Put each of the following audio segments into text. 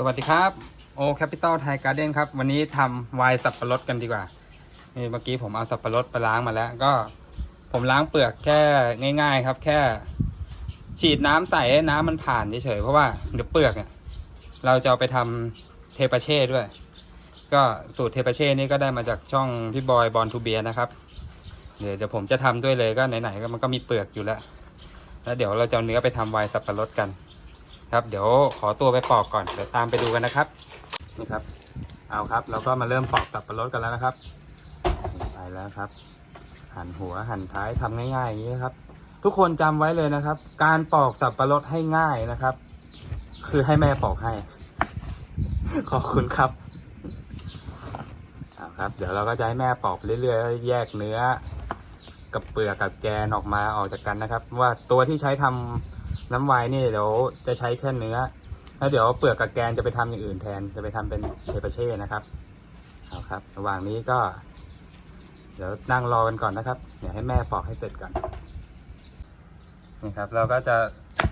สวัสดีครับโอแคปิตอลไทยการ์เด้นครับ วันนี้ทำไวน์สับปะรดกันดีกว่านี่เมื่อกี้ผมเอาสับปะรดไปล้างมาแล้ว ก็ผมล้างเปลือกแค่ง่าย ๆ ครับ แค่ ฉีดน้ำใส่ให้น้ำมันผ่านเฉยๆเพราะว่าเดี๋ยวเปลือกเนี่ยเราจะเอาไปทำเทปาเช่ด้วย ก็สูตรเทปาเช่นี่ก็ได้มาจากช่องพี่บอยบอลทูเบียนะครับ เดี๋ยวเดี๋ยวผมจะทำด้วยเลยก็ไหนๆก็มันก็มีเปลือกอยู่แล้ว แล้วเดี๋ยวเราจะเอาเนื้อไปทำไวน์สับปะรดกัน ครับเดี๋ยวขอตัวไปปอกก่อนเดี๋ยวตามไปดูกันนะครับนี่ครับ เอาครับเราก็มาเริ่มปอกสับปะรดกันแล้วนะครับไปแล้วครับ หั่นหัวหั่นท้ายทำง่ายๆอย่างนี้นะครับ ทุกคนจำไว้เลยนะครับ การปอกสับปะรดให้ง่ายนะครับ คือให้แม่ปอกให้ ขอบคุณครับเอาครับ เดี๋ยวเราก็จะให้แม่ปอกเรื่อยๆแล้วแยกเนื้อ กับเปลือกกับแกนออกมาออกจากกันนะครับ ว่าตัวที่ใช้ทำ น้ำไวน์นี่เดี๋ยวจะใช้แค่เนื้อ แล้วเดี๋ยวเปลือกกับแกนจะไปทำอย่างอื่นแทน จะไปทำเป็นเทปาเช่นะครับเอาครับ ระหว่างนี้ก็ เดี๋ยวนั่งรอกันก่อนนะครับ เดี๋ยวให้แม่ปอกให้เสร็จก่อนนี่ครับ เราก็จะ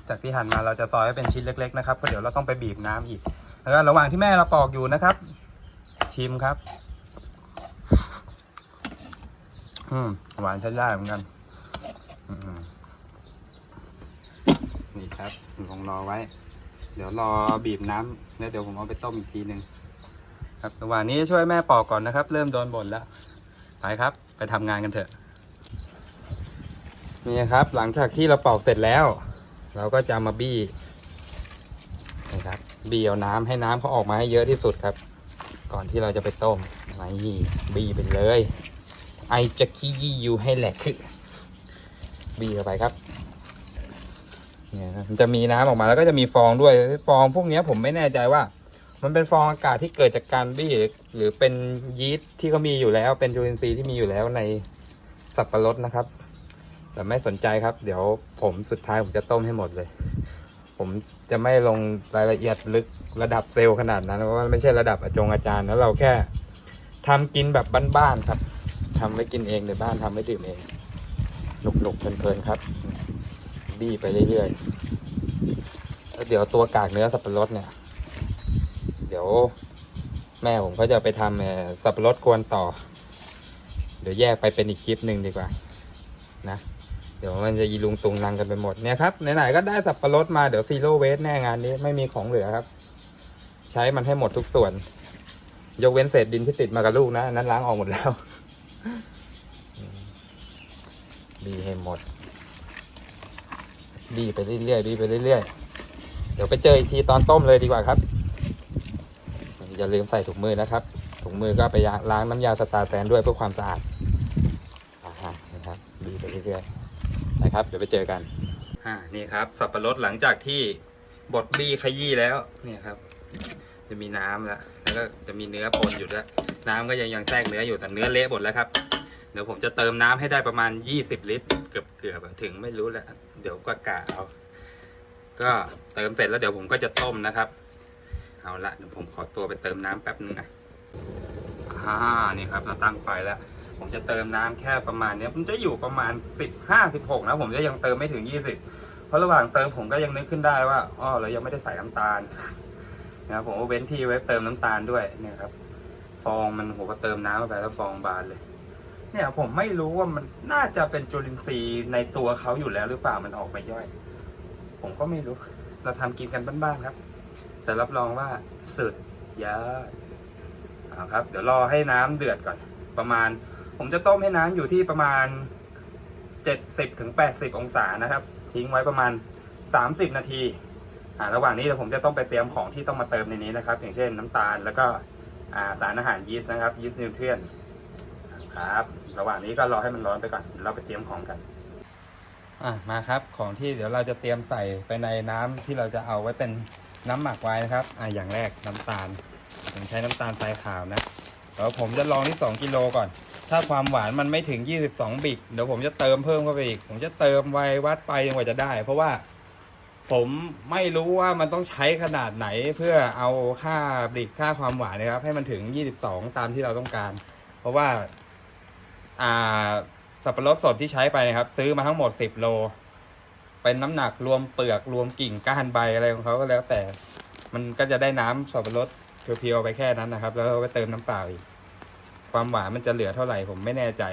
จากที่หั่นมาเราจะซอยให้เป็นชิ้นเล็ก ๆ นะครับเพราะเดี๋ยวเราต้องไปบีบน้ำอีก แล้วก็ระหว่างที่แม่เราปอกอยู่นะครับ ชิมครับ อืมหวานใช้ได้เหมือนกัน อืมนี่ ครับลองรอไว้ เดี๋ยวรอบีบน้ำแล้วเดี๋ยวผมเอาไปต้มอีกทีหนึ่งครับระหว่างนี้ช่วยแม่ปอกก่อนนะครับ เริ่มโดนบ่นแล้ว ไปครับ ไปทำงานกันเถอะนี่ครับ หลังจากที่เราปอกเสร็จแล้ว เราก็จะมาบี้นะครับบี้เอาน้ำให้น้ำเขาออกมาให้เยอะที่สุดครับ ก่อนที่เราจะไปต้มไว้บี้ไปเลย ไอจะขี้ยี่ยูให้แหลกคือบี้เข้าไปครับ เนี่ยมันจะมีน้ำออกมาแล้วก็จะมีฟองด้วย ฟองพวกนี้ผมไม่แน่ใจว่า มันเป็นฟองอากาศที่เกิดจากการบี้หรือเป็นยีสต์ที่เขามีอยู่แล้ว เป็นจุลินทรีย์ที่มีอยู่แล้วในสับปะรดนะครับ แต่ไม่สนใจครับ เดี๋ยวผมสุดท้ายผมจะต้มให้หมดเลย ผมจะไม่ลงรายละเอียดลึกระดับเซลล์ขนาดนั้นเพราะว่าไม่ใช่ระดับอาจงอาจารย์แล้วเราแค่ทำกินแบบบ้านๆครับทำไว้กินเองในบ้านทำไว้ดื่มเองหนุกๆเพลินๆครับ บี้ไปเรื่อยๆแล้วเดี๋ยวตัวกากเนื้อสับปะรดเนี่ย เดี๋ยวแม่ผมก็จะไปทำสับปะรดกวนต่อ เดี๋ยวแยกไปเป็นอีกคลิปหนึ่งดีกว่า นะเดี๋ยวมันจะยีลุงตุงนังกันไปหมดเนี่ยครับไหนๆก็ได้สับปะรดมาเดี๋ยวซีโร่เวสแน่งานนี้ไม่มีของเหลือครับ ใช้มันให้หมดทุกส่วน ยกเว้นเศษดินที่ติดมากับลูกนะนั้นล้างออกหมดแล้วบีให้หมด บีไปเรื่อยๆบีไปเรื่อยๆเดี๋ยวไปเจออีกทีตอนต้มเลยดีกว่าครับ อย่าลืมใส่ถุงมือนะครับ ถุงมือก็ไปล้างน้ำยาสตาร์แซนด้วยเพื่อความสะอาดอ่าฮะนะครับบีไปเรื่อยๆนะครับ เดี๋ยวไปเจอกันอ่านี่ครับสับปะรดหลังจากที่บดบี้ขยี้แล้วเนี่ยครับ จะมีน้ำแล้วแล้วก็จะมีเนื้อปนอยู่ด้วยน้ำก็ยังยังแทรกเนื้ออยู่แต่เนื้อเละหมดแล้วครับ เดี๋ยวผมจะเติมน้ำให้ได้ประมาณ 20 ลิตร เกือบเกือบถึงไม่รู้แหละ ดี๋ยวก็กะเอาก็เติมเสร็จแล้วเดี๋ยวผมก็จะต้มนะครับ เอาละเดี๋ยวผมขอตัวไปเติมน้ำแป๊บนึงนะอ่านี่ครับเราตั้งไฟแล้ว ผมจะเติมน้ำแค่ประมาณเนี้ยมันจะอยู่ประมาณ15 16นะผมจะยังเติมไม่ถึง20เพราะระหว่างเติมผมก็ยังนึกขึ้นได้ว่าอ๋อเรายังไม่ได้ใส่น้ำตาลนะครับผมก็เว้นที่ไว้เติมน้ำตาลด้วยเนี่ยครับ ฟองมันผมก็เติมน้ำไปแล้วฟองบานเลย เนี่ยผมไม่รู้ว่ามันน่าจะเป็นจุลินทรีย์ในตัวเขาอยู่แล้วหรือเปล่ามันออกมาย่อย ผมก็ไม่รู้ เราทำกินกันบ้านๆครับ แต่รับรองว่าสุดยอดเอาครับ เดี๋ยวรอให้น้ำเดือดก่อน ประมาณ ผมจะต้มให้น้ำอยู่ที่ประมาณเจ็ดสิบถึงแปดสิบองศานะครับ ทิ้งไว้ประมาณสามสิบนาทีอ่าระหว่างนี้เดี๋ยวผมจะต้องไปเตรียมของที่ต้องมาเติมในนี้นะครับ อย่างเช่นน้ำตาลแล้วก็อ่าสารอาหารยีสต์นะครับยีสต์นิวเทรียน ครับ ระหว่างนี้ก็รอให้มันร้อนไปก่อน เราไปเตรียมของกันอะมาครับ ของที่เดี๋ยวเราจะเตรียมใส่ไปในน้ำที่เราจะเอาไว้เป็นน้ำหมักไว้นะครับ อะอย่างแรกน้ำตาล ผมใช้น้ำตาลทรายขาวนะเดี๋ยวผมจะลองที่ 2กิโลก่อน ถ้าความหวานมันไม่ถึง 22 บิก เดี๋ยวผมจะเติมเพิ่มเข้าไปอีก ผมจะเติมไววัดไปจนกว่าจะได้ เพราะว่าผมไม่รู้ว่ามันต้องใช้ขนาดไหนเพื่อเอาค่าบิกค่าความหวานนะครับ ให้มันถึง 22 ตามที่เราต้องการ เพราะว่า อ่าสับปะรดสดที่ใช้ไปนะครับ ซื้อมาทั้งหมด10โล เป็นน้ำหนักรวมเปลือกรวมกิ่งก้านใบอะไรของเขาก็แล้วแต่ มันก็จะได้น้ำสับปะรดเพียวๆไปแค่นั้นนะครับ แล้วเราก็เติมน้ำเปล่าอีก ความหวานมันจะเหลือเท่าไหร่ผมไม่แน่ใจ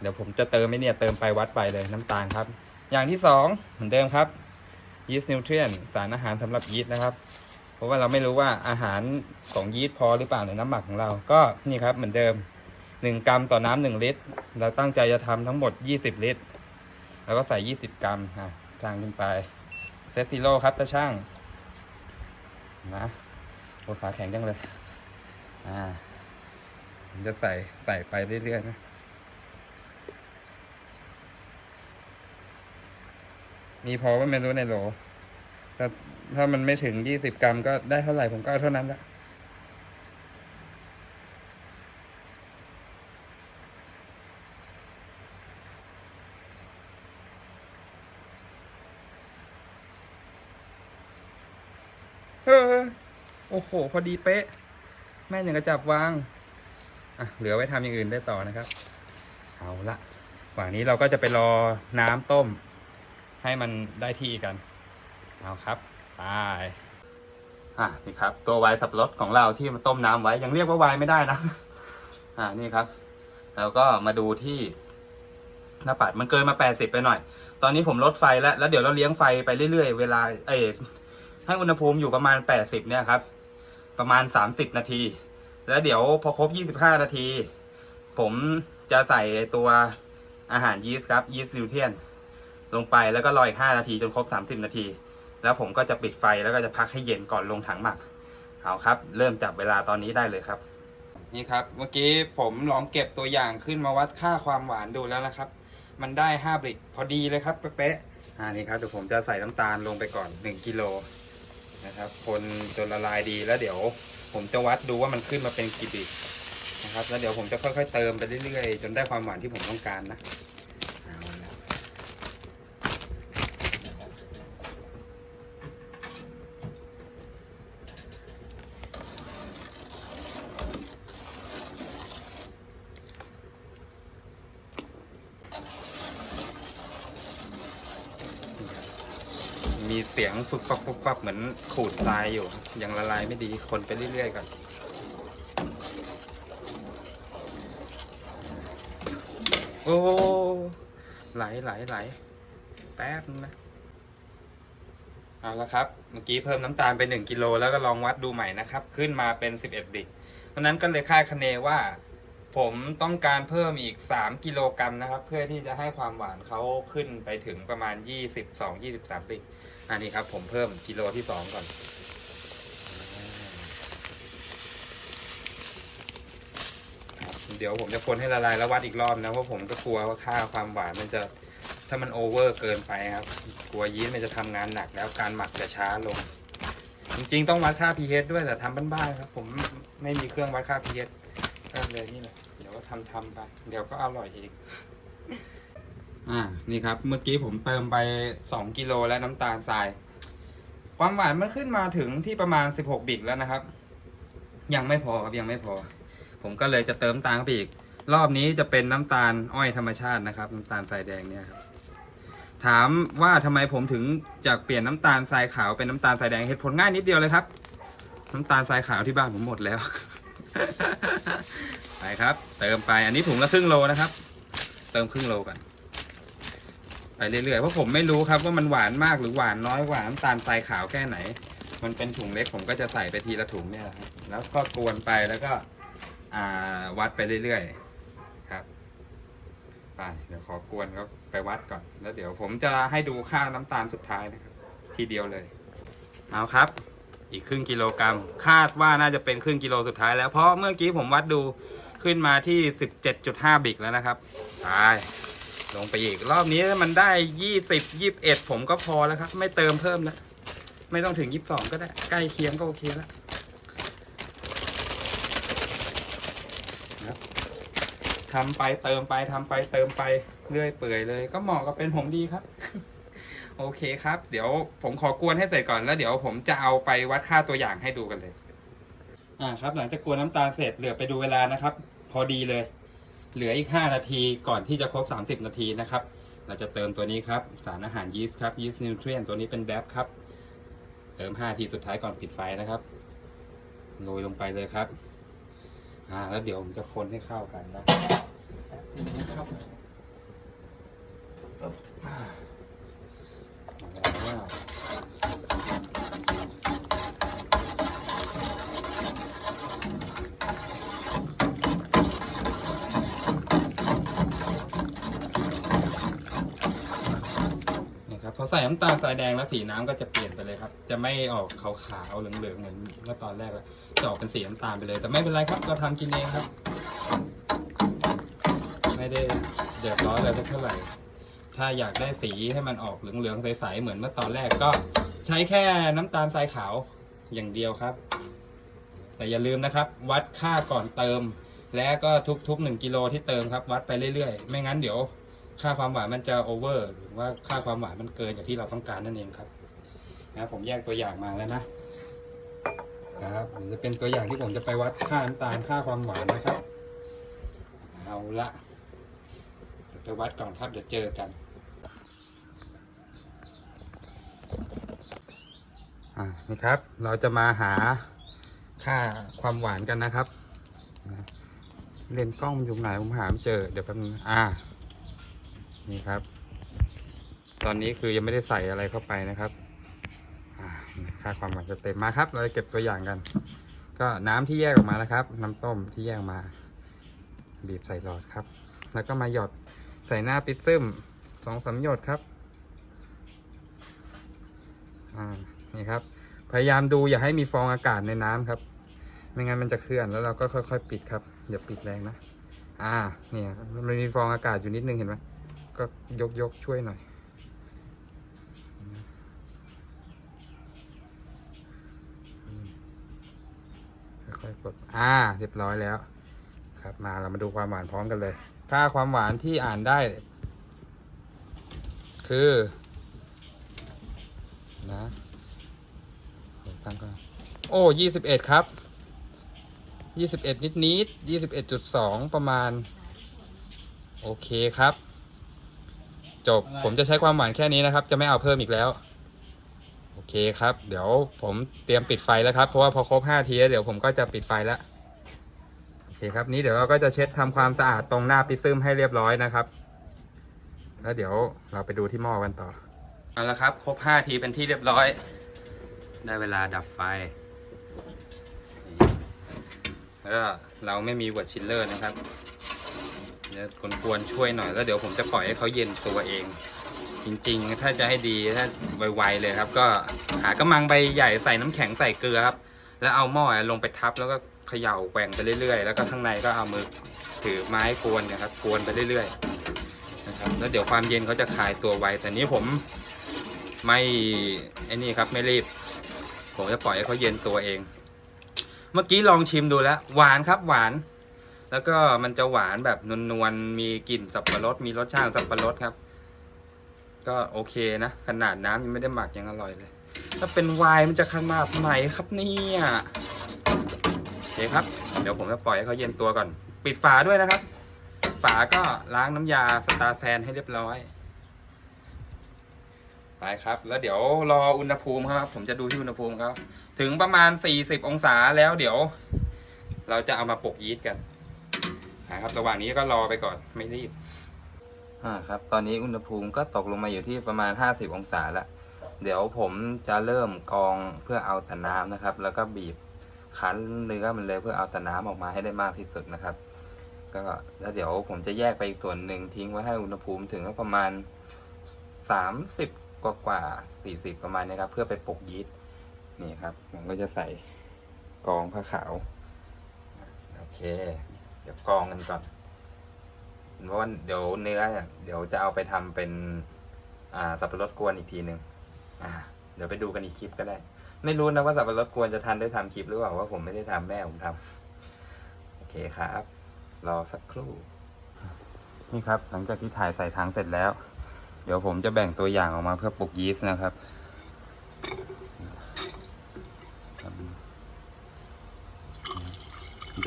เดี๋ยวผมจะเติมไม่เนี่ยเติมไปวัดไปเลยน้ำตาลครับ อย่างที่สองเหมือนเดิมครับยีสต์นิวเทรียนสารอาหารสำหรับยีสต์นะครับเพราะว่าเราไม่รู้ว่าอาหารของยีสต์พอหรือเปล่าในน้ำหมักของเรา ก็นี่ครับเหมือนเดิม หนึ่งกรัมต่อน้ำหนึ่งลิตร เราตั้งใจจะทำทั้งหมดยี่สิบลิตร แล้วก็ใส่ยี่สิบกรัมอะจางขึ้นไปเซตซิโร่ครับตาช่าง นะโอ้ฝาแข็งจังเลย อ่าจะใส่ใส่ไปเรื่อยๆนะมีพอว่าไม่รู้ในโหลถ้าถ้ามันไม่ถึงยี่สิบกรัมก็ได้เท่าไหร่ผมก็เอาเท่านั้นละเออโอ้โห พอดีเป๊ะ แม่นอย่างกระจับวาง อะ เหลือไว้ทำอย่างอื่นได้ต่อนะครับ เอาละกว่านี้เราก็จะไปรอน้ำต้ม ให้มันได้ที่กัน เอาครับไปอะนี่ครับ ตัวไวน์สับปะรดของเราที่มาต้มน้ำไว้ยังเรียกว่าไวน์ไม่ได้นะ อ่านี่ครับ แล้วก็มาดูที่หน้าปัดมันเกินมาแปดสิบไปหน่อย ตอนนี้ผมลดไฟแล้ว แล้วเดี๋ยวเราเลี้ยงไฟไปเรื่อยๆ เวลา เอให้อุณหภูมิอยู่ประมาณแปดสิบเนี่ยครับ ประมาณสามสิบนาที แล้วเดี๋ยวพอครบยี่สิบห้านาที ผมจะใส่ตัวอาหารยีสต์ครับยีสต์นิวเทียน ลงไปแล้วก็รออีกห้านาทีจนครบสามสิบนาที แล้วผมก็จะปิดไฟแล้วก็จะพักให้เย็นก่อนลงถังหมักเอาครับ เริ่มจับเวลาตอนนี้ได้เลยครับ นี่ครับ เมื่อกี้ผมลองเก็บตัวอย่างขึ้นมาวัดค่าความหวานดูแล้วนะครับ มันได้ห้าบริกพอดีเลยครับเป๊ะๆอ่านี่ครับเดี๋ยวผมจะใส่น้ำตาลลงไปก่อนหนึ่งกิโล นะครับ คนจนละลายดีแล้วเดี๋ยว ผมจะวัดดูว่ามันขึ้นมาเป็นกี่บิตนะครับ แล้วเดี๋ยวผมจะค่อยๆเติมไปเรื่อยๆ จนได้ความหวานที่ผมต้องการนะเอาละ มีเสียงฝึกฟับฟุบฟับเหมือนขูดทรายอยู่ ยังละลายไม่ดีคนไปเรื่อยๆก่อนโอ้ไหลไหลไหลแป๊บนะเอาละครับ เมื่อกี้เพิ่มน้ำตาลไป 1กิโลแล้วก็ลองวัดดูใหม่นะครับ ขึ้นมาเป็น 11บิกเพราะนั้นก็เลยคาดคะเนว่า ผมต้องการเพิ่มอีก 3 กิโลกรัมนะครับ เพื่อที่จะให้ความหวานเขาขึ้นไปถึงประมาณ 22-23บิก อันนี้ครับ ผมเพิ่มกิโลที่2ก่อน เดี๋ยวผมจะคนให้ละลายแล้ววัดอีกรอบนะเพราะผมก็กลัวว่าค่าความหวานมันจะถ้ามันโอเวอร์เกินไปครับ กลัวยีสต์มันจะทำงานหนักแล้วการหมักจะช้าลง จริงๆต้องวัดค่า pH ด้วยแต่ทำบ้านๆครับ ผมไม่มีเครื่องวัดค่า pH ก็เลยนี่แหละเดี๋ยวก็ทำทำไปเดี๋ยวก็อร่อยอีก อ่า นี่ครับ เมื่อกี้ผมเติมไปสองกิโลและน้ำตาลทราย ความหวานมันขึ้นมาถึงที่ประมาณสิบหกบิกแล้วนะครับ ยังไม่พอครับยังไม่พอ ผมก็เลยจะเติมตาลเข้าไปอีก รอบนี้จะเป็นน้ำตาลอ้อยธรรมชาตินะครับ น้ำตาลทรายแดงเนี่ยครับถามว่าทำไมผมถึงจากเปลี่ยนน้ำตาลทรายขาวเป็นน้ำตาลทรายแดงเหตุผลง่ายนิดเดียวเลยครับ น้ำตาลทรายขาวที่บ้านผมหมดแล้ว ไปครับ เติมไปอันนี้ถุงละครึ่งโลนะครับ เติมครึ่งโลกัน ไปเรื่อยๆเพราะผมไม่รู้ครับว่ามันหวานมากหรือหวานน้อยกว่าน้ำตาลทรายขาวแค่ไหน มันเป็นถุงเล็กผมก็จะใส่ไปทีละถุงเนี่ยแหละครับแล้วก็กวนไปแล้วก็วัดไปเรื่อยๆครับไปเดี๋ยวขอกวนเขาไปวัดก่อน แล้วเดี๋ยวผมจะให้ดูค่าน้ำตาลสุดท้ายนะครับ ทีเดียวเลยเอาครับ อีกครึ่งกิโลกรัม คาดว่าน่าจะเป็นครึ่งกิโลสุดท้ายแล้วเพราะเมื่อกี้ผมวัดดูขึ้นมาที่17.5บิกแล้วนะครับไป ลงไปอีกรอบนี้มันได้20 21ผมก็พอแล้วครับ ไม่เติมเพิ่มแล้ว ไม่ต้องถึง22ก็ได้ ใกล้เคียงก็โอเคแล้วนะทำไปเติมไปทำไปเติมไปเรื่อยเปื่อยเลย ก็เหมาะกับเป็นผมดีครับ โอเคครับ เดี๋ยวผมขอกวนให้เสร็จก่อนแล้วเดี๋ยวผมจะเอาไปวัดค่าตัวอย่างให้ดูกันเลย อ่าครับ หลังจากกวนน้ำตาลเสร็จเหลือไปดูเวลานะครับ พอดีเลย เหลืออีก 5 นาทีก่อนที่จะครบ 30 นาทีนะครับ เราจะเติมตัวนี้ครับ สารอาหารยีสต์ครับยีสต์นิวเทรียนตัวนี้เป็นแดบครับ เติมห้าทีสุดท้ายก่อนปิดไฟนะครับ โรยลงไปเลยครับ อ่า แล้วเดี๋ยวผมจะคนให้เข้ากันนะครับอ่ามาแล้วนี่ครับพอใส่น้ำตาลทรายแดงแล้วสีน้ำก็จะเปลี่ยนไปเลยครับ จะไม่ออกขาวๆเหลืองๆเหมือนเมื่อตอนแรกแล้วจะออกเป็นสีน้ำตาลไปเลย แต่ไม่เป็นไรครับเราทำกินเองครับ ไม่ได้เดือดร้อนอะไรสักเท่าไหร่ ถ้าอยากได้สีให้มันออกเหลืองๆใสๆเหมือนเมื่อตอนแรกก็ใช้แค่น้ำตาลทรายขาวอย่างเดียวครับ แต่อย่าลืมนะครับ วัดค่าก่อนเติม และก็ทุกๆหนึ่งกิโลที่เติมครับ วัดไปเรื่อยๆ ไม่งั้นเดี๋ยว ค่าความหวานมันจะโอเวอร์หรือว่าค่าความหวานมันเกินจากที่เราต้องการนั่นเองครับนะผมแยกตัวอย่างมาแล้วนะครับหรือจะเป็นตัวอย่างที่ผมจะไปวัดค่าน้ำตาลค่าความหวานนะครับ เอาละเดี๋ยวไปวัดก่อนครับเดี๋ยวเจอกันอ่านี่ครับ เราจะมาหาค่าความหวานกันนะครับ เลนกล้องอยู่ไหนผมหาไม่เจอ เดี๋ยวแป๊บนึงอ่า นี่ครับ ตอนนี้คือยังไม่ได้ใส่อะไรเข้าไปนะครับอ่าค่าความหวานจะเต็มมาครับ เราจะเก็บตัวอย่างกัน ก็น้ำที่แยกออกมานะครับ น้ำต้มที่แยกมา บีบใส่หลอดครับ แล้วก็มาหยดใส่หน้าปิดซึมสองสามหยดครับอ่านี่ครับ พยายามดูอย่าให้มีฟองอากาศในน้ำครับไม่งั้นมันจะเคลื่อนแล้วเราก็ค่อยๆ ปิดครับอย่าปิดแรงนะ อ่า เนี่ยมันมีฟองอากาศอยู่นิดนึงเห็นไหม ก็ยกยกช่วยหน่อย ค่อยๆกด อ่า เรียบร้อยแล้ว ครับ มาเรามาดูความหวานพร้อมกันเลย ค่าความหวานที่อ่านได้ คือ นะตั้งก็โอ้ยี่สิบเอ็ดครับยี่สิบเอ็ดนิดนิดยี่สิบเอ็ดจุดสองประมาณ โอเคครับ จบ ผมจะใช้ความหวานแค่นี้นะครับ จะไม่เอาเพิ่มอีกแล้ว โอเคครับ เดี๋ยวผมเตรียมปิดไฟแล้วครับ เพราะว่าพอครบห้าทีแล้วเดี๋ยวผมก็จะปิดไฟแล้วโอเคครับ นี้เดี๋ยวเราก็จะเช็ดทำความสะอาดตรงหน้าปิซึมให้เรียบร้อยนะครับ แล้วเดี๋ยวเราไปดูที่หม้อกันต่อเอาละครับ ครบห้าทีเป็นที่เรียบร้อย ได้เวลาดับไฟนี่แล้วก็เราไม่มีวัดชิลเลอร์นะครับ เดี๋ยวกวนๆช่วยหน่อยแล้วเดี๋ยวผมจะปล่อยให้เขาเย็นตัวเอง จริงๆ ถ้าจะให้ดีถ้าไวๆเลยครับ ก็หากระมังใบใหญ่ใส่น้ำแข็งใส่เกลือครับ แล้วเอาหม้อลงไปทับแล้วก็เขย่าแกว่งไปเรื่อยๆ แล้วก็ข้างในก็เอามือถือไม้กวนนะครับกวนไปเรื่อยๆนะครับแล้วเดี๋ยวความเย็นเขาจะคลายตัวไวแต่นี้ผมไม่ไอ้นี่ครับไม่รีบ ผมจะปล่อยให้เขาเย็นตัวเอง เมื่อกี้ลองชิมดูแล้ว หวานครับหวาน แล้วก็มันจะหวานแบบนวลๆ มีกลิ่นสับปะรด มีรสชาติสับปะรดครับ ก็โอเคนะ ขนาดน้ำยังไม่ได้หมักยังอร่อยเลย ถ้าเป็นไวน์มันจะขนาดไหนครับเนี่ยโอเคครับ เดี๋ยวผมจะปล่อยให้เขาเย็นตัวก่อน ปิดฝาด้วยนะครับ ฝาก็ล้างน้ำยาสตาร์แซนให้เรียบร้อย ไปครับ แล้วเดี๋ยวรออุณหภูมิครับ ผมจะดูที่อุณหภูมิครับ ถึงประมาณ 40 องศาแล้วเดี๋ยว เราจะเอามาปกยีสต์กัน นะครับระหว่างนี้ก็รอไปก่อนไม่รีบ อ่าครับ ตอนนี้อุณหภูมิก็ตกลงมาอยู่ที่ประมาณ 50 องศาแล้วเดี๋ยวผมจะเริ่มกองเพื่อเอาแต่น้ำนะครับ แล้วก็บีบคั้นเนื้อมันเลยเพื่อเอาแต่น้ำออกมาให้ได้มากที่สุดนะครับ ก็แล้วเดี๋ยวผมจะแยกไปอีกส่วนหนึ่งทิ้งไว้ให้อุณหภูมิถึงประมาณ 30 กว่ากว่า40 ประมาณนี้ครับ เพื่อไปปกยีสต์นี่ครับผมก็จะใส่กองผ้าขาว โอเค ดี๋ยวกรองกันก่อนเพราะว่าเดี๋ยวเนื้อเดี๋ยวจะเอาไปทำเป็นอ่าสับปะรดกวนอีกทีหนึ่งอ่า เดี๋ยวไปดูกันอีกคลิปก็ได้ ไม่รู้นะว่าสับปะรดกวนจะทันได้ทำคลิปหรือเปล่าว่าผมไม่ได้ทำแม่ผมทำโอเคครับ รอสักครู่ นี่ครับ หลังจากที่ถ่ายใส่ถังเสร็จแล้ว เดี๋ยวผมจะแบ่งตัวอย่างออกมาเพื่อปลุกยีสต์นะครับ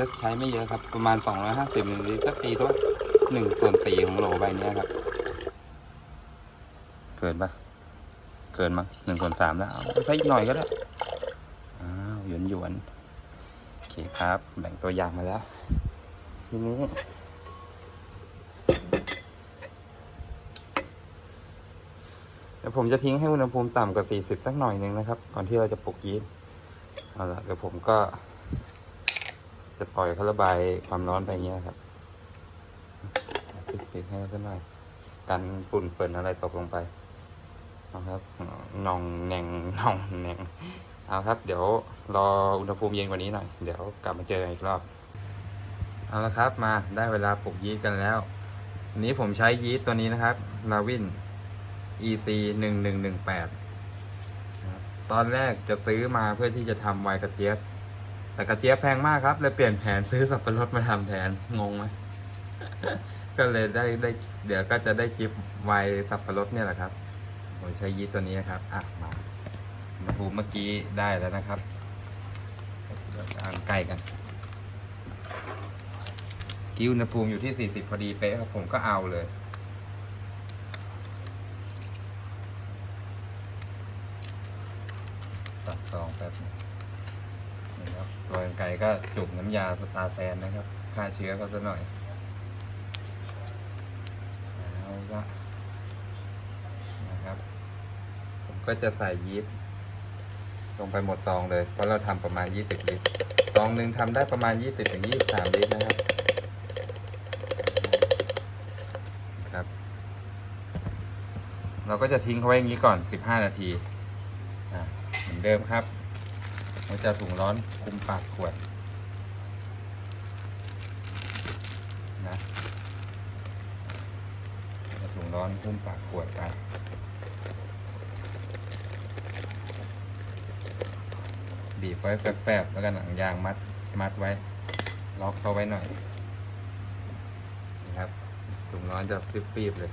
ผมจะใช้ไม่เยอะครับ ประมาณ 250มิลลิลิตรก็ตีตัวหนึ่งส่วนสี่ของโหลใบนี้ครับ เกินปะเกินมั้งหนึ่งส่วนสามแล้วเอาใส่อีกหน่อยก็ได้อ้าวหยวนหยวนโอเคครับ แบ่งตัวอย่างมาแล้ว ทีนี้เดี๋ยวผมจะทิ้งให้อุณหภูมิต่ำกว่า 40 สักหน่อยหนึ่งนะครับ ก่อนที่เราจะปลุกยีสต์เอาละเดี๋ยวผมก็ จะปล่อยเขาระบายความร้อนไปเงี้ยครับปิดๆให้สักหน่อยกันฝุ่นเฟินอะไรตกลงไปเอาครับน่องแหน่งน่องแหน่งเอาครับ เดี๋ยวรออุณหภูมิเย็นกว่านี้หน่อย เดี๋ยวกลับมาเจอกันอีกรอบ เอาละครับมาได้เวลาปลุกยีสต์กันแล้วนนี้ผมใช้ยีสต์ตัวนี้นะครับลาวิน EC หนึ่งหนึ่งหนึ่งแปดตอนแรกจะซื้อมาเพื่อที่จะทำไวน์กระเจี๊ยบ แต่กระเจี๊ยบแพงมากครับเลยเปลี่ยนแผนซื้อสับปะรดมาทำแทนงงไหมก็เลยได้ได้ เดี๋ยวก็จะได้คลิปไวสับปะรดเนี่ยแหละครับผมใช้ยีสต์ตัวนี้นะครับ อะมาอุณหภูมิเมื่อกี้ได้แล้วนะครับเดี๋ยวอ่านใกล้กันกิ้วอุณหภูมิอยู่ที่40พอดีเป๊ะครับผมก็เอาเลยตัดซองแป๊บนึง ตัวกรรไก่ก็จุ่มน้ำยาตาแซนนะครับฆ่าเชื้อเขาซะหน่อยเอาละนะครับ ผมก็จะใส่ยีสต์ลงไปหมดซองเลย เพราะเราทำประมาณ 20 ลิตรซองหนึ่งทำได้ประมาณ 20ถึง23 ลิตรนะครับครับ เราก็จะทิ้งเขาไว้อย่างนี้ก่อน 15 นาที อะเหมือนเดิมครับ ราจะถุงร้อนคุมปากขวดนะถุงร้อนคุมปากขวดไปบีบไว้แฟบๆแล้วก็หนังยางมัดมัดไว้ ล็อกเขาไว้หน่อยนะครับถุงร้อนจะปีบๆเลย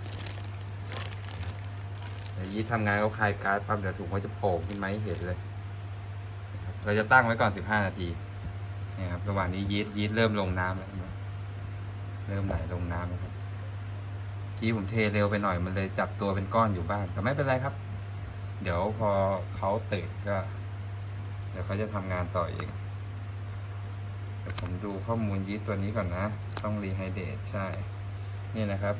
เดี๋ยวยี้ทำงานเขาคลายการ์ดปั๊บเดี๋ยวถุงเขาจะโป่ขึ้นมาให้เห็นเลย เราจะตั้งไว้ก่อน15นาทีนี่ครับระหว่างนี้ยีสต์ยีสต์เริ่มลงน้ำแล้วเริ่มไหลลงน้ำแล้วครับกี้ผมเทเร็วไปหน่อยมันเลยจับตัวเป็นก้อนอยู่บ้างแต่ไม่เป็นไรครับ เดี๋ยวพอเขาตื่นก็ เดี๋ยวเขาจะทำงานต่อเองเดี๋ยวผมดูข้อมูลยีสต์ตัวนี้ก่อนนะ ต้องรีไฮเดตใช่ นี่นะครับ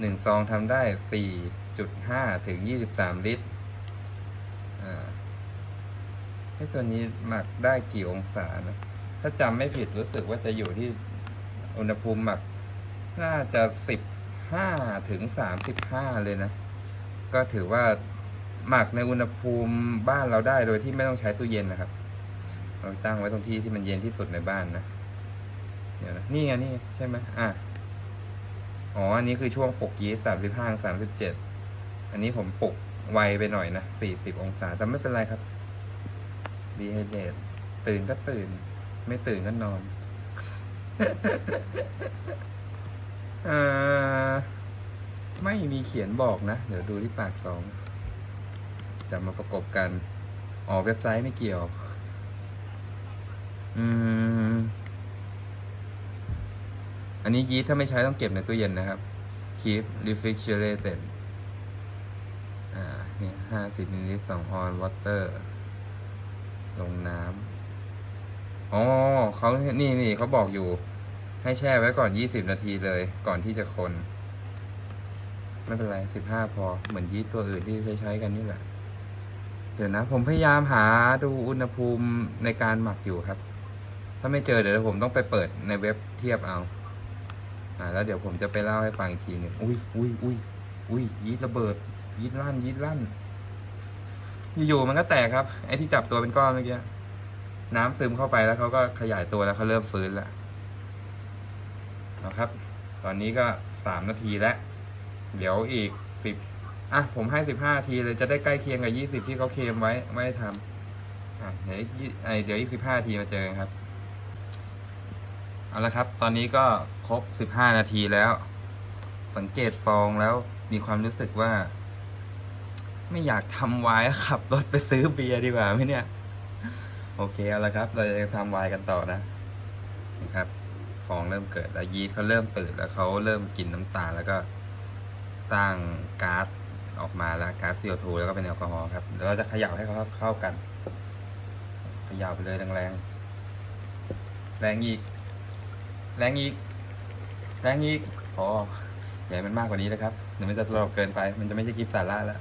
หนึ่งซองทำได้สี่จุดห้าถึงยี่สิบสามลิตร อ่า ไอ้ตัวนี้หมักได้กี่องศานะ ถ้าจำไม่ผิดรู้สึกว่าจะอยู่ที่อุณหภูมิหมัก น่าจะสิบห้าถึงสามสิบห้าเลยนะ ก็ถือว่าหมักในอุณหภูมิบ้านเราได้โดยที่ไม่ต้องใช้ตู้เย็นนะครับ เราตั้งไว้ตรงที่ที่มันเย็นที่สุดในบ้านนะเดี๋ยวนะนี่ไงนี่ใช่ไหมอะอ๋อ อันนี้คือช่วงปกยีสต์สามสิบห้าสามสิบเจ็ด อันนี้ผมปลุกไวไปหน่อยนะสี่สิบองศา แต่ไม่เป็นไรครับ ดีไฮเดตตื่นก็ตื่น ไม่ตื่นก็นอนอไม่มีเขียนบอกนะ เดี๋ยวดูที่ปากสองจะมาประกบกันอ๋อเว็บไซต์ไม่เกี่ยว อืม อันนี้ยีสต์ถ้าไม่ใช้ต้องเก็บในตู้เย็นนะครับ keep refrigerated อ่า เนี่ยห้าสิบมิลลิลิตรสองออนวอเตอร์ ลงน้ำอ๋อเขานี่นี่เขาบอกอยู่ ให้แช่ไว้ก่อนยี่สิบนาทีเลย ก่อนที่จะคน ไม่เป็นไรสิบห้าพอ เหมือนยีสต์ตัวอื่นที่ใช้ใช้กันนี่แหละ เดี๋ยวนะ ผมพยายามหาดูอุณหภูมิในการหมักอยู่ครับ ถ้าไม่เจอเดี๋ยวผมต้องไปเปิดในเว็บเทียบเอา อ่า แล้วเดี๋ยวผมจะไปเล่าให้ฟังอีกทีหนึ่งอุ้ยอุ้ยอุ้ยอุ้ยยีดระเบิดยีดลั่นยีดลั่น อยู่ๆมันก็แตกครับ ไอ้ที่จับตัวเป็นก้อนเมื่อกี้น้ำซึมเข้าไปแล้วเขาก็ขยายตัวแล้วเขาเริ่มฟื้นแล้วนะครับ ตอนนี้ก็สามนาทีแล้ว เดี๋ยวอีกสิบอะผมให้สิบห้านาทีเลยจะได้ใกล้เคียงกับยี่สิบที่เขาเคลมไว้ไม่ได้ทำอะเดี๋ยวยี่ไอเดี๋ยวอีกสิบห้านาทีมาเจอครับ เอาละครับ ตอนนี้ก็ครบสิบห้านาทีแล้ว สังเกตฟองแล้วมีความรู้สึกว่า ไม่อยากทำวน์อะขับรถไปซื้อเบียร์ดีกว่าไหมเนี่ย โอเคเอาละครับ เราจะทำวน์กันต่อนะนะครับ ฟองเริ่มเกิดแล้วยีสต์เขาเริ่มตื่นแล้วเขาเริ่มกินน้ำตาลแล้วก็สร้างก๊าซออกมาแล้วก๊าซ CO2 แล้วก็เป็นแอลกอฮอล์ครับเดี๋ยวเราจะเขย่าให้เขาเข้ากันเขย่าไปเลยแรงๆแรงอีก แรงอีก แรงอีกพออย่าให้มันมากกว่านี้นะครับเดี๋ยวมันจะตลกเกินไป มันจะไม่ใช่คลิปสาระแล้ว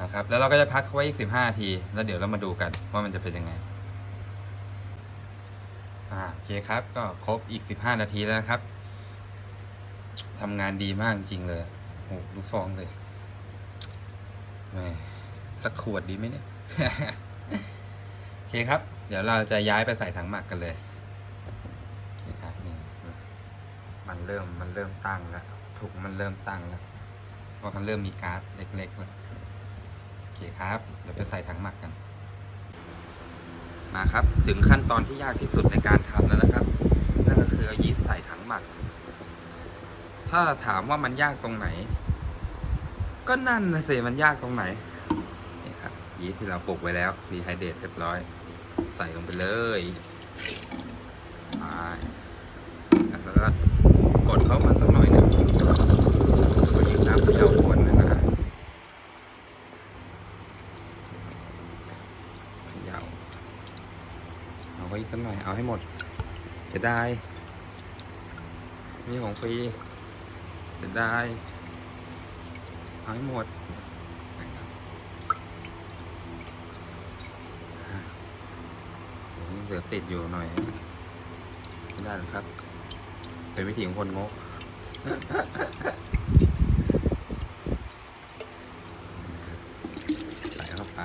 นะครับ แล้วเราก็จะพักเขาไว้อีกสิบห้าที แล้วเดี๋ยวเรามาดูกันว่ามันจะเป็นยังไง อ่าโอเคครับ ก็ครบอีกสิบห้านาทีแล้วครับทำงานดีมากจริงเลยโอ้โหดูฟองเลยแหมสักขวดดีไหมเนี่ย โอเคครับ เดี๋ยวเราจะย้ายไปใส่ถังหมักกันเลยโอเคครับนี่มันเริ่มมันเริ่มตั้งแล้วถุงมันเริ่มตั้งแล้วเพราะมันเริ่มมีก๊าซเล็กๆแล้ว เคครับเดี๋ยวไปใส่ถังหมักกัน มาครับถึงขั้นตอนที่ยากที่สุดในการทำแล้วนะครับ นั่นก็คือเอายีสต์ใส่ถังหมัก ถ้าถามว่ามันยากตรงไหน ก็นั่นนะสิมันยากตรงไหนนี่ครับยีสต์ที่เราปลูกไว้แล้วดีไฮเดรตเรียบร้อย ใส่ลงไปเลยไปแล้วก็กดเข้ามาสักหน่อยหนึงก็ยืมน้ำเขย่าคนเลยนะเขย่า เอาไว้อีกสักหน่อย เอาให้หมด ดาย มีของฟรีจะได้เอายหมดเหลือติดอยู่หน่อยไม่ได้หรอกครับ เป็นวิธีของคนงก ใส่เข้าไป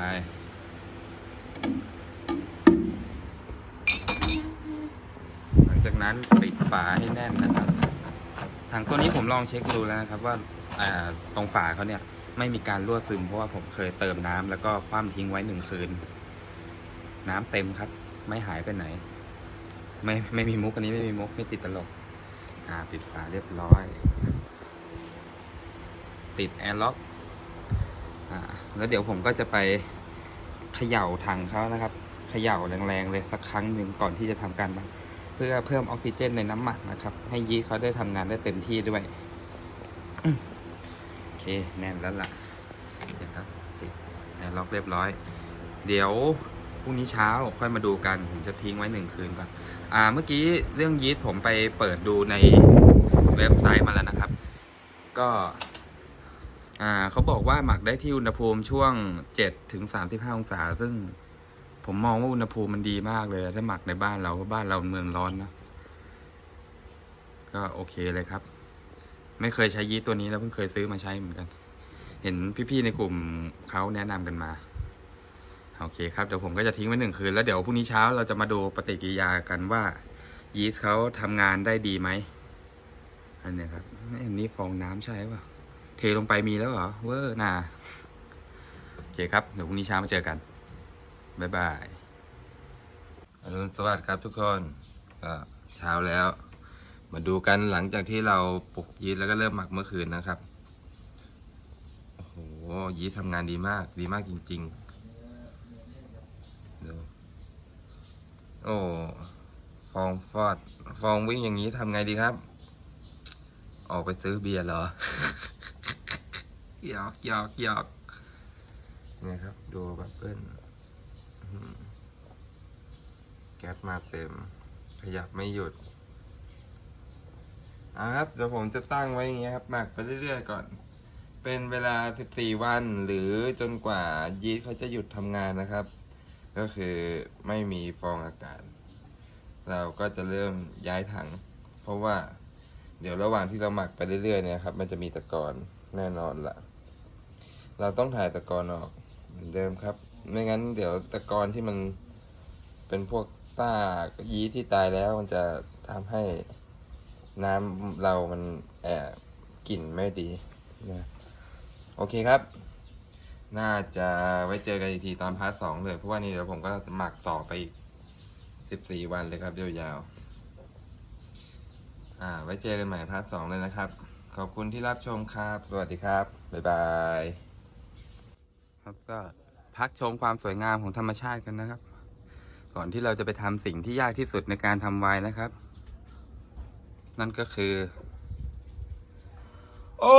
หลังจากนั้นปิดฝา ให้แน่นนะครับ ถังตัวนี้ผมลองเช็คดูแล้วนะครับว่าตรงฝาเขาเนี่ยไม่มีการรั่วซึมเพราะว่าผมเคยเติมน้ำแล้วก็คว่ำทิ้งไว้หนึ่งคืน น้ำเต็มครับ ไม่หายไปไหน ไม่ไม่มีมุกอันนี้ไม่มีมุกไม่ติดตลก อ่า ปิดฝาเรียบร้อย ติดแอร์ล็อกอ่าแล้วเดี๋ยวผมก็จะไปเขย่าถังเขานะครับ เขย่าแรงๆเลยสักครั้งหนึ่งก่อนที่จะทำการบัง เพื่อเพิ่มออกซิเจนในน้ำหมักนะครับ ให้ยีสต์เขาได้ทำงานได้เต็มที่ด้วยโอเคแน่นแล้วล่ะเดี๋ยวครับติดแอร์ล็อกเรียบร้อย เดี๋ยวพรุ่งนี้เช้าค่อยมาดูกัน ผมจะทิ้งไว้หนึ่งคืนก่อนอ่าเมื่อกี้เรื่องยีสต์ผมไปเปิดดูในเว็บไซต์มาแล้วนะครับ ก็อ่าเขาบอกว่าหมักได้ที่อุณหภูมิช่วง7ถึง35 องศา ซึ่ง ผมมองว่าอุณหภูมิมันดีมากเลย ถ้าหมักในบ้านเราเพราะบ้านเราเมืองร้อนนะก็โอเคเลยครับ ไม่เคยใช้ยีสต์ตัวนี้แล้วเพิ่งเคยซื้อมาใช้เหมือนกัน เห็นพี่ๆในกลุ่มเขาแนะนำกันมาโอเคครับเดี๋ยวผมก็จะทิ้งไว้หนึ่งคืนแล้วเดี๋ยวพรุ่งนี้เช้าเราจะมาดูปฏิกิริยากันว่ายีสต์เขาทำงานได้ดีไหมอันนี้ครับอันนี้ฟองน้ำใช่ป่ะเทลงไปมีแล้วเหรอเวอร์น่าโอเคครับเดี๋ยวพรุ่งนี้เช้ามาเจอกัน บ๊ายบายอรุณสวัสดิ์ครับทุกคนก็เช้าแล้ว มาดูกันหลังจากที่เราปลุกยีสต์แล้วก็เริ่มหมักเมื่อคืนนะครับ โอ้โห ยีสต์ทำงานดีมาก ดีมากจริงๆดูโอ้ฟองฟอด ฟองวิ่งอย่างนี้ทำไงดีครับ ออกไปซื้อเบียร์เหรอหยอกหยอกหยอกเนี่ยครับ ดูบับเบิ้ล แก๊สมาเต็ม ขยับไม่หยุดอะครับเดี๋ยวผมจะตั้งไว้อย่างเงี้ยครับ หมักไปเรื่อยๆก่อน เป็นเวลา 14 วัน หรือจนกว่ายีสต์เขาจะหยุดทำงานนะครับ ก็คือไม่มีฟองอากาศ เราก็จะเริ่มย้ายถัง เพราะว่าเดี๋ยวระหว่างที่เราหมักไปเรื่อยๆเนี่ยครับ มันจะมีตะกอนแน่นอนละเราต้องถ่ายตะกอนออกเหมือนเดิมครับ ไม่งั้นเดี๋ยวตะกอนที่มันเป็นพวกซากยีสต์ที่ตายแล้วมันจะทำให้น้ำเรามันแอบกลิ่นไม่ดีนะโอเคครับ น่าจะไว้เจอกันอีกทีตอนพาร์ทสองเลย เพราะว่านี่เดี๋ยวผมก็หมักต่อไปอีกสิบสี่วันเลยครับยาวๆอ่า ไว้เจอกันใหม่พาร์ทสองเลยนะครับ ขอบคุณที่รับชมครับ สวัสดีครับ บ๊ายบาย ครับก็ พักชมความสวยงามของธรรมชาติกันนะครับ ก่อนที่เราจะไปทำสิ่งที่ยากที่สุดในการทำไวน์นะครับ นั่นก็คือ โอ้